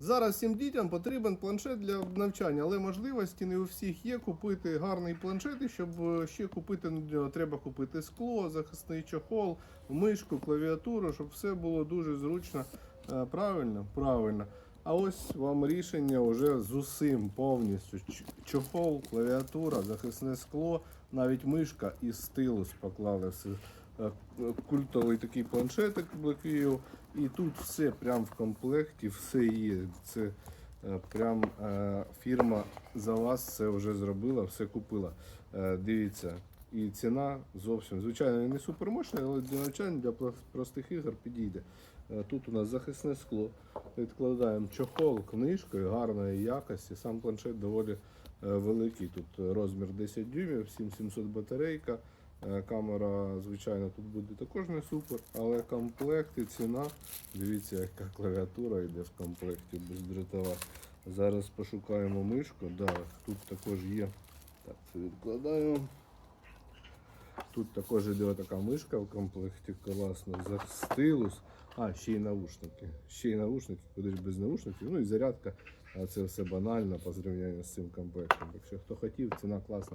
Зараз всім дітям потрібен планшет для навчання, але можливості не у всіх є купити гарний планшет, і щоб е, ще купити ну, треба купити скло, захисний чохол, мишку, клавіатуру, щоб все було дуже зручно. Е, Правильно? Правильно. А ось вам рішення вже з усім повністю. Чохол, клавіатура, захисне скло, навіть мишка і стилус поклали все. Е, Культовий такий планшетик Blackview. І тут все прям в комплекті, все є. Це е, прям е, фірма за вас це вже зробила, все купила. Дивіться. І ціна зовсім, звичайно, не супермощна, але для навчання, для простих ігор підійде. Тут у нас захисне скло. Відкладаємо чохол книжкою гарної якості. Сам планшет доволі великий. Тут розмір 10 дюймів, 7700 батарейка. Е, Камера, звичайно, тут буде також не супер, але комплект і ціна. Дивіться, яка клавіатура йде в комплекті бездротова. Зараз пошукаємо мишку. Да, тут також є. Так, це відкладаємо. Тут також йде така мишка в комплекті, класно, за стилус. А, ще й наушники. Ще й наушники, куди ж без наушників. Ну і зарядка. А це все банально по зрівнянню з цим комплектом. Якщо хто хотів, ціна класна.